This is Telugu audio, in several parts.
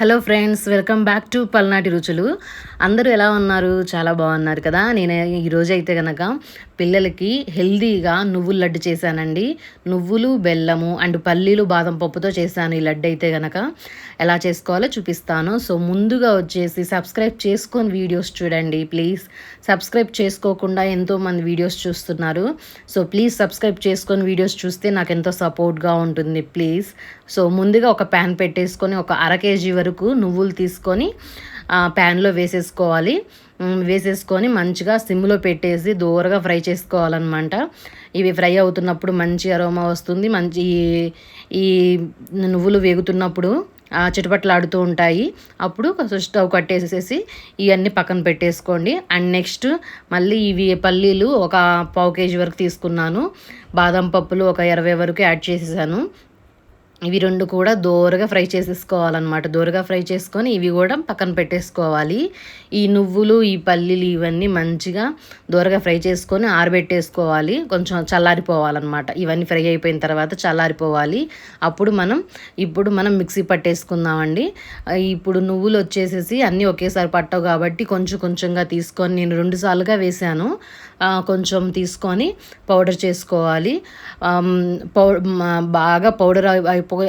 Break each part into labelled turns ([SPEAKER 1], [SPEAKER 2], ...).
[SPEAKER 1] Hello friends welcome back to Palnati Ruchulu. అందరూ ఎలా ఉన్నారు? చాలా బాగున్నారు కదా. నేను ఈరోజు అయితే కనుక పిల్లలకి హెల్దీగా నువ్వుల లడ్డు చేశానండి. నువ్వులు బెల్లము అండ్ పల్లీలు బాదం పప్పుతో చేశాను ఈ లడ్డు అయితే కనుక ఎలా చేసుకోవాలో చూపిస్తాను. సో ముందుగా వచ్చేసి సబ్స్క్రైబ్ చేసుకొని వీడియోస్ చూడండి ప్లీజ్. సబ్స్క్రైబ్ చేసుకోకుండా ఎంతోమంది వీడియోస్ చూస్తున్నారు. సో ప్లీజ్ సబ్స్క్రైబ్ చేసుకొని వీడియోస్ చూస్తే నాకు ఎంతో సపోర్ట్గా ఉంటుంది ప్లీజ్. సో ముందుగా ఒక ప్యాన్ పెట్టేసుకొని ఒక అర కేజీ వరకు నువ్వులు తీసుకొని ప్యాన్లో వేసేసుకోవాలి. వేసేసుకొని మంచిగా సిమ్లో పెట్టేసి దూరగా ఫ్రై చేసుకోవాలన్నమాట. ఇవి ఫ్రై అవుతున్నప్పుడు మంచి అరోమా వస్తుంది. మంచి ఈ నువ్వులు వేగుతున్నప్పుడు చిటపట్లాడుతూ ఉంటాయి. అప్పుడు స్టవ్ కట్టేసేసి ఇవన్నీ పక్కన పెట్టేసుకోండి. అండ్ నెక్స్ట్ మళ్ళీ ఇవి పల్లీలు ఒక పావు కేజీ వరకు తీసుకున్నాను. బాదం పప్పులు ఒక ఇరవై వరకు యాడ్ చేసేసాను. ఇవి రెండు కూడా దోరగా ఫ్రై చేసేసుకోవాలన్నమాట. దోరగా ఫ్రై చేసుకొని ఇవి కూడా పక్కన పెట్టేసుకోవాలి. ఈ నువ్వులు ఈ పల్లీలు ఇవన్నీ మంచిగా దోరగా ఫ్రై చేసుకొని ఆరబెట్టేసుకోవాలి. కొంచెం చల్లారిపోవాలన్నమాట. ఇవన్నీ ఫ్రై అయిపోయిన తర్వాత చల్లారిపోవాలి. అప్పుడు మనం ఇప్పుడు మనం మిక్సీ పట్టేసుకుందామండి. ఇప్పుడు నువ్వులు వచ్చేసేసి అన్నీ ఒకేసారి పట్టవు కాబట్టి కొంచెం కొంచెంగా తీసుకొని నేను రెండు సార్లుగా వేసాను కొంచెం తీసుకొని పౌడర్ చేసుకోవాలి. పౌ బాగా పౌడర్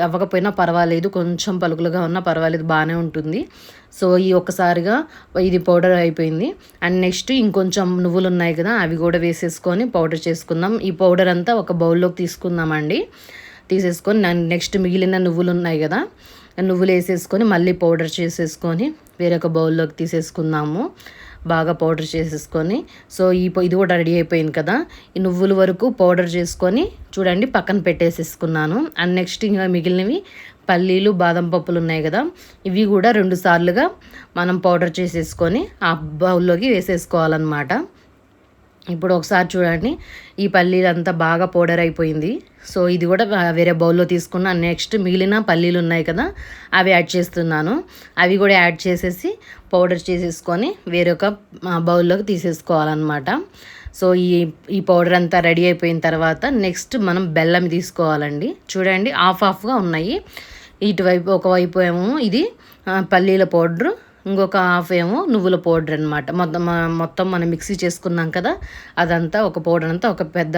[SPEAKER 1] అవ్వకపోయినా పర్వాలేదు. కొంచెం పలుకులుగా ఉన్నా పర్వాలేదు. బాగానే ఉంటుంది. సో ఈ ఒక్కసారిగా ఇది పౌడర్ అయిపోయింది. అండ్ నెక్స్ట్ ఇంకొంచెం నువ్వులు ఉన్నాయి కదా అవి కూడా వేసేసుకొని పౌడర్ చేసుకుందాం. ఈ పౌడర్ అంతా ఒక బౌల్లోకి తీసుకుందామండి. తీసేసుకొని నెక్స్ట్ మిగిలిన నువ్వులు ఉన్నాయి కదా నువ్వులు వేసేసుకొని మళ్ళీ పౌడర్ చేసేసుకొని వేరొక బౌల్లోకి తీసేసుకుందాము. బాగా పౌడర్ చేసేసుకొని సో ఈ ఇది కూడా రెడీ అయిపోయింది కదా. ఈ నువ్వుల వరకు పౌడర్ చేసుకొని చూడండి పక్కన పెట్టేసేసుకున్నాను. అండ్ నెక్స్ట్ ఇంకా మిగిలినవి పల్లీలు బాదం పప్పులు ఉన్నాయి కదా. ఇవి కూడా రెండు సార్లుగా మనం పౌడర్ చేసేసుకొని ఆ బౌల్లోకి వేసేసుకోవాలన్నమాట. ఇప్పుడు ఒకసారి చూడండి. ఈ పల్లీలు అంతా బాగా పౌడర్ అయిపోయింది. సో ఇది కూడా వేరే బౌల్లో తీసుకున్నా నెక్స్ట్ మిగిలిన పల్లీలు ఉన్నాయి కదా అవి యాడ్ చేస్తున్నాను. అవి కూడా యాడ్ చేసేసి పౌడర్ చేసేసుకొని వేరొక బౌల్లోకి తీసేసుకోవాలన్నమాట. సో ఈ ఈ పౌడర్ అంతా రెడీ అయిపోయిన తర్వాత నెక్స్ట్ మనం బెల్లం తీసుకోవాలండి. చూడండి ఆఫ్ ఆఫ్గా ఉన్నాయి. ఇటువైపు ఒకవైపు ఏమో ఇది పల్లీల పౌడరు ఇంకొక హాఫ్ ఏమో నువ్వుల పౌడర్ అనమాట మొత్తం మొత్తం మనం మిక్సీ చేసుకున్నాం కదా అదంతా ఒక పౌడర్ అంతా ఒక పెద్ద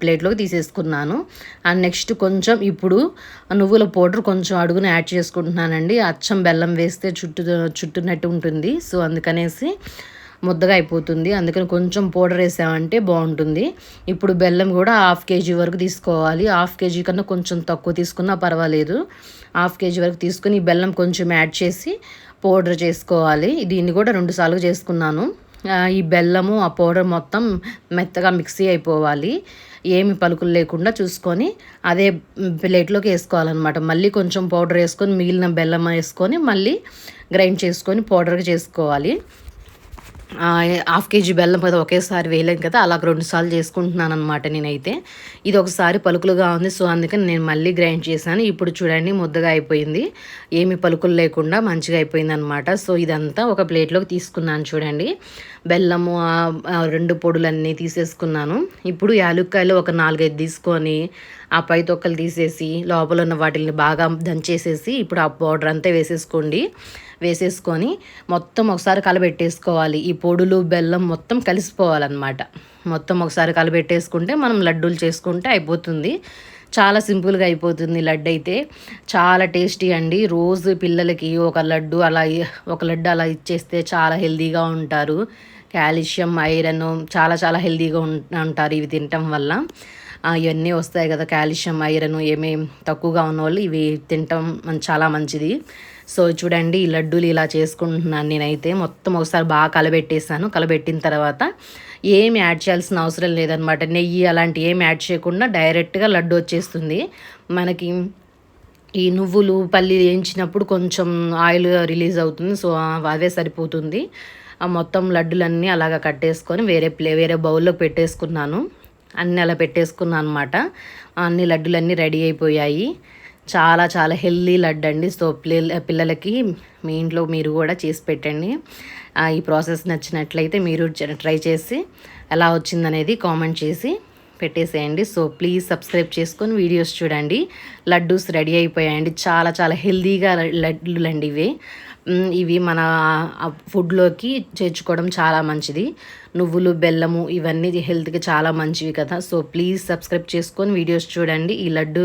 [SPEAKER 1] ప్లేట్లోకి తీసేసుకున్నాను. అండ్ నెక్స్ట్ కొంచెం ఇప్పుడు నువ్వుల పౌడర్ కొంచెం అడుగున యాడ్ చేసుకుంటున్నానండి. అచ్చం బెల్లం వేస్తే చుట్టు చుట్టునట్టు ఉంటుంది. సో అందుకనేసి ముద్దగా అయిపోతుంది. అందుకని కొంచెం పౌడర్ వేసామంటే బాగుంటుంది. ఇప్పుడు బెల్లం కూడా హాఫ్ కేజీ వరకు తీసుకోవాలి. హాఫ్ కేజీ కన్నా కొంచెం తక్కువ తీసుకున్నా పర్వాలేదు. హాఫ్ కేజీ వరకు తీసుకుని బెల్లం కొంచెం యాడ్ చేసి పౌడర్ చేసుకోవాలి. దీన్ని కూడా రెండు సార్లు చేసుకున్నాను. ఈ బెల్లము ఆ పౌడర్ మొత్తం మెత్తగా మిక్సీ అయిపోవాలి. ఏమి పలుకులు లేకుండా చూసుకొని అదే ప్లేట్లోకి వేసుకోవాలన్నమాట. మళ్ళీ కొంచెం పౌడర్ వేసుకొని మిగిలిన బెల్లం వేసుకొని మళ్ళీ గ్రైండ్ చేసుకొని పౌడర్గా చేసుకోవాలి. హాఫ్ కేజీ బెల్లం కదా ఒకేసారి వేయలేం కదా అలా రెండు సార్లు చేసుకుంటున్నాను అనమాట నేనైతే. ఇది ఒకసారి పలుకులుగా ఉంది సో అందుకని నేను మళ్ళీ గ్రైండ్ చేశాను. ఇప్పుడు చూడండి ముద్దగా అయిపోయింది. ఏమి పలుకులు లేకుండా మంచిగా అయిపోయింది అనమాట సో ఇదంతా ఒక ప్లేట్లోకి తీసుకున్నాను చూడండి. బెల్లము రెండు పొడులన్నీ తీసేసుకున్నాను. ఇప్పుడు యాలుక్కాయలు ఒక నాలుగైదు తీసుకొని ఆ పై తొక్కలు తీసేసి లోపల ఉన్న వాటిని బాగా దంచేసేసి ఇప్పుడు ఆ పౌడర్ అంతా వేసేసుకోండి. వేసేసుకొని మొత్తం ఒకసారి కలబెట్టేసుకోవాలి. ఈ పొడులు బెల్లం మొత్తం కలిసిపోవాలన్నమాట. మొత్తం ఒకసారి కలబెట్టేసుకుంటే మనం లడ్డూలు చేసుకుంటే అయిపోతుంది. చాలా సింపుల్గా అయిపోతుంది లడ్డు అయితే. చాలా టేస్టీ అండి. రోజు పిల్లలకి ఒక లడ్డు అలా ఒక లడ్డు అలా ఇచ్చేస్తే చాలా హెల్తీగా ఉంటారు. కాల్షియం ఐరన్ చాలా చాలా హెల్దీగా ఉంటారు ఇవి తినటం వల్ల. ఇవన్నీ వస్తాయి కదా కాల్షియం ఐరన్ ఏమేమి తక్కువగా ఉన్న వాళ్ళు ఇవి తినటం చాలా మంచిది. సో చూడండి ఈ లడ్డూలు ఇలా చేసుకుంటున్నాను నేనైతే. మొత్తం ఒకసారి బాగా కలబెట్టేసాను కలబెట్టిన తర్వాత ఏమి యాడ్ చేయాల్సిన అవసరం లేదనమాట నెయ్యి అలాంటి ఏమి యాడ్ చేయకుండా డైరెక్ట్గా లడ్డు వచ్చేస్తుంది. మనకి ఈ నువ్వులు పల్లి వేయించినప్పుడు కొంచెం ఆయిల్ రిలీజ్ అవుతుంది. సో అవే సరిపోతుంది. ఆ మొత్తం లడ్డులన్నీ అలాగ కట్టేసుకొని వేరే ప్లే వేరే బౌల్లో పెట్టేసుకున్నాను. అన్నీ అలా పెట్టేసుకున్నాను అనమాట అన్ని లడ్డులన్నీ రెడీ అయిపోయాయి. చాలా చాలా హెల్దీ లడ్డు అండి. సో పిల్లలకి మీ ఇంట్లో మీరు కూడా చేసి పెట్టండి. ఈ ప్రాసెస్ నచ్చినట్లయితే మీరు ట్రై చేసి ఎలా వచ్చిందనేది కామెంట్ చేసి పెట్టేసేయండి. సో ప్లీజ్ సబ్స్క్రైబ్ చేసుకొని వీడియోస్ చూడండి. లడ్డూస్ రెడీ అయిపోయాయండి. చాలా చాలా హెల్దీగా లడ్డూలు అండి ఇవి. ఇవి మన ఫుడ్లోకి చేర్చుకోవడం చాలా మంచిది. నువ్వులు బెల్లము ఇవన్నీ హెల్త్కి చాలా మంచివి కదా. సో ప్లీజ్ సబ్స్క్రైబ్ చేసుకొని వీడియోస్ చూడండి. ఈ లడ్డు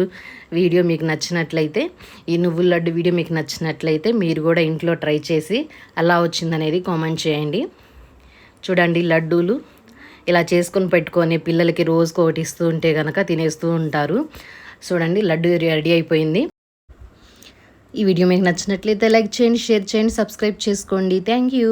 [SPEAKER 1] వీడియో మీకు నచ్చినట్లయితే ఈ నువ్వుల లడ్డు వీడియో మీకు నచ్చినట్లయితే మీరు కూడా ఇంట్లో ట్రై చేసి ఎలా వచ్చిందనేది కామెంట్ చేయండి. చూడండి లడ్డూలు. ఇలా చేసుకొని పెట్టుకొని పిల్లలకి రోజుకు ఒకటి ఇస్తూ ఉంటే కనుక తినేస్తూ ఉంటారు. చూడండి లడ్డు రెడీ అయిపోయింది. ఈ వీడియో మీకు నచ్చినట్లయితే లైక్ చేయండి షేర్ చేయండి సబ్స్క్రైబ్ చేసుకోండి. Thank you.